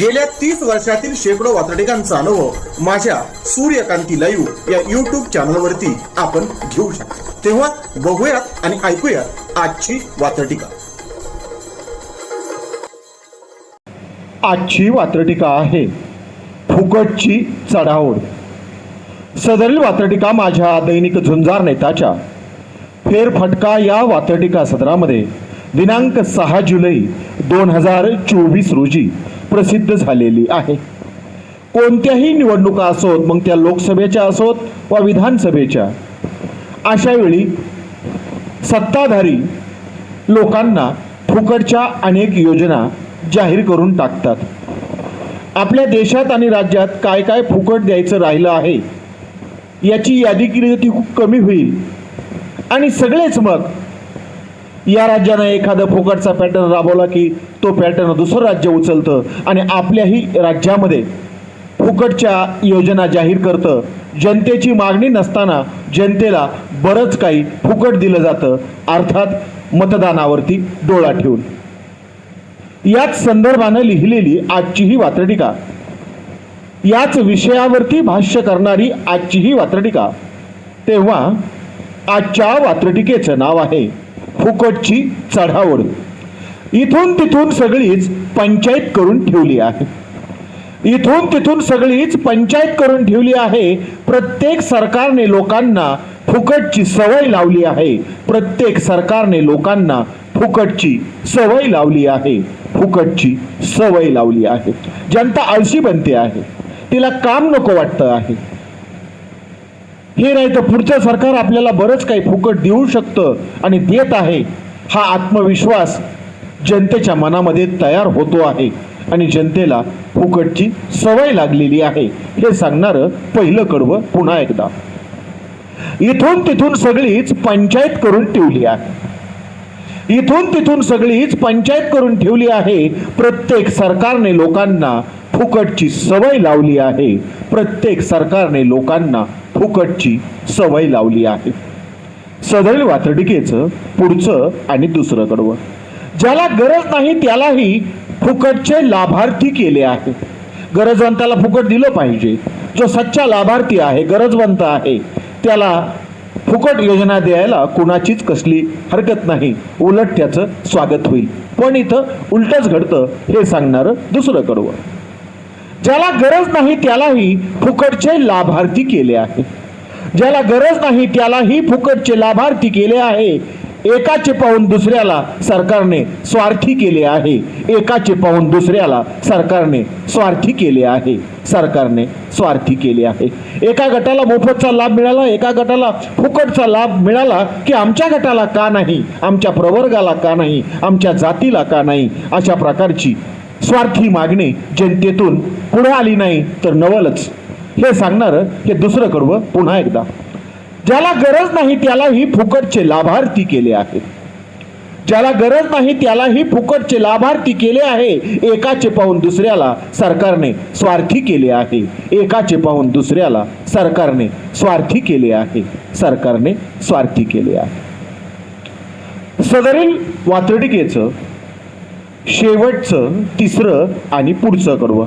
गेल्या तीस वर्षातील शेकडो वातडिकांचा अनुभव माझ्या सूर्यकांती लाईव्ह या युट्यूब चॅनलवरती आपण घेऊ शकतो. तेव्हा बघूयात आणि ऐकूयात आजची वातडिका आजची वात्रटिका आहे फुकटची चढाओढ. सदरील वात्रटिका माझ्या दैनिक झुंजार नेताच्या. फेरफटका या वात्रटिका सदरामध्ये दिनांक सहा जुलै दोन हजार चोवीस रोजी प्रसिद्ध झालेली आहे. कोणत्याही निवडणुका असोत मग त्या लोकसभेच्या असोत वा विधानसभेच्या अशा वेळी सत्ताधारी लोकांना फुकटच्या अनेक योजना जाहीर करून टाकतात. आपल्या देशात आणि राज्यात काय काय फुकट द्यायचं राहिलं आहे याची यादी केली ती खूप कमी होईल. आणि सगळेच मग या राज्यानं एखादा फुकटचा पॅटर्न राबवला की तो पॅटर्न दुसरं राज्य उचलतं आणि आपल्याही राज्यामध्ये फुकटच्या योजना जाहीर करतं. जनतेची मागणी नसताना जनतेला बरंच काही फुकट दिलं जातं अर्थात मतदानावरती डोळा ठेवून. याच संदर्भानं लिहिलेली आजची ही वात्रटिका याच विषयावरती भाष्य करणारी आजची ही वात्रटिका तेव्हा आजच्या वात्रटिकेचं नाव आहे. फुकटची चढावड इथून तिथून सगळीच पंचायत करून ठेवली आहे. इथून तिथून सगळीच पंचायत करून ठेवली आहे. प्रत्येक सरकारने लोकांना फुकटची सवय लावली आहे. प्रत्येक सरकारने लोकांना फुकटची सवय लावली आहे. फुकटची सवय लावली आहे. जनता आळशी बनते आहे. तिला काम नको वाटतं आहे. हे नाही तर पुढचं सरकार आपल्याला बरंच काही फुकट देऊ शकतं आणि देत आहे. हा आत्मविश्वास जनतेच्या मनामध्ये तयार होतो आहे आणि जनतेला फुकटची सवय लागलेली आहे. हे सांगणारं पहिलं कडवं पुन्हा एकदा. इथून तिथून सगळीच पंचायत करून ठेवली आहे. इथून तिथून सगळीच पंचायत करून ठेवली आहे. प्रत्येक सरकारने लोकांना फुकटची सवय लावली आहे. प्रत्येक सरकारने लोकांना फुकटची सवय लावली आहे. सदरील वातडिकेचं पुढचं आणि दुसरं कडवं. ज्याला गरज नाही त्यालाही फुकटचे लाभार्थी केले आहे. गरजवंताला फुकट दिलं पाहिजे. जो सच्चा लाभार्थी आहे गरजवंत आहे त्याला फुकट योजना द्यायला कुणाचीच कसली हरकत नाही. उलट त्याचं स्वागत होईल. पण इथं उलटच घडतं हे सांगणारं दुसरं कडवं. ज्याला गरज नाही त्यालाही फुकटचे लाभार्थी केले आहे. ज्याला गरज नाही त्यालाही फुकटचे लाभार्थी केले आहे. एकाचे पाहून दुसऱ्याला सरकारने स्वार्थी केले आहे. एकाचे पाहून दुसऱ्याला सरकारने स्वार्थी केले आहे. सरकारने स्वार्थी केले आहे. एका गटाला मोफतचा लाभ मिळाला एका गटाला फुकटचा लाभ मिळाला की आमच्या गटाला का नाही आमच्या प्रवर्गाला का नाही आमच्या जातीला का नाही अशा प्रकारची स्वार्थी मागणी जनतेतून पुढे आली नाही तर नवलच. हे सांगणारं हे दुसरं कडवं पुन्हा एकदा. ज्याला गरज नाही त्यालाही फुकटचे लाभार्थी केले आहे. ज्याला गरज नाही त्यालाही फुकटचे लाभार्थी केले आहे. एकाचे पाहून दुसऱ्याला सरकारने स्वार्थी केले आहे. एकाचे पाहून दुसऱ्याला सरकारने स्वार्थी केले आहे. सरकारने स्वार्थी केले आहे. सदरील वातडिकेचं शेवटचं तिसरं आणि पुढचं कडवं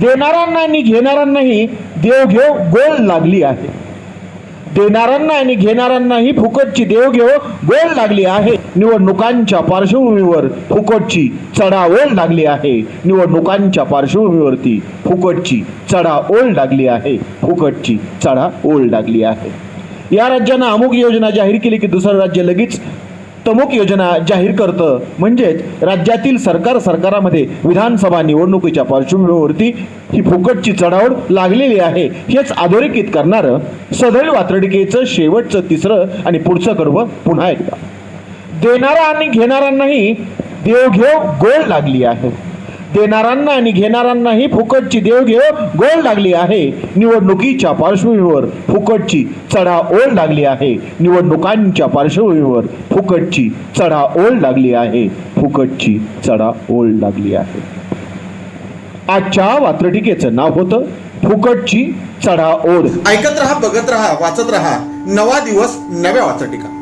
देणाऱ्यांना आणि घेणाऱ्यांनाही देवघेव गोल लागली आहे. देणाऱ्यांना आणि घेणाऱ्यांनाही फुकटची देवघेव गोल लागली आहे. निवडणुकांच्या पार्श्वभूमीवर फुकटची चढाओढ लागली आहे. निवडणुकांच्या पार्श्वभूमीवरती फुकटची चढाओढ लागली आहे. फुकटची चढाओढ लागली आहे. या राज्यानं अमुक योजना जाहीर केली की दुसरं राज्य लगेच तमुक योजना जाहीर करतं. म्हणजेच राज्यातील सरकार सरकारामध्ये विधानसभा निवडणुकीच्या पार्श्वभूमीवरती ही फुकटची चढावड लागलेली आहे. हेच अधोरेखित करणारं सदैल वात्रडिकेचं शेवटचं तिसरं आणि पुढचं कर्व पुन्हा एकदा. देणारा आणि घेणाऱ्यांनाही देवघेव गोड लागली आहे. देणाऱ्यांना आणि घेणाऱ्यांनाही फुकटची देवघेव गोड लागली आहे. निवडणुकीच्या पार्श्वभूमीवर फुकटची चढा ओळ लागली आहे. निवडणुकांच्या पार्श्वभूमीवर फुकटची चढा ओळ लागली आहे. फुकटची चढा ओळ लागली आहे. आजच्या वात्रटिकेचं नाव होतं फुकटची चढा ओढ ऐकत रहा बघत रहा वाचत रहा. नवा दिवस नव्या वाचटिका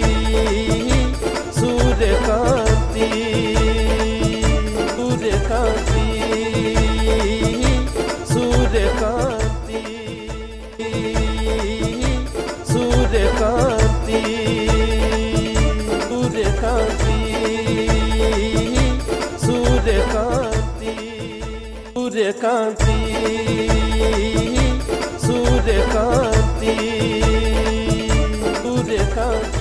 kanti Surya kanti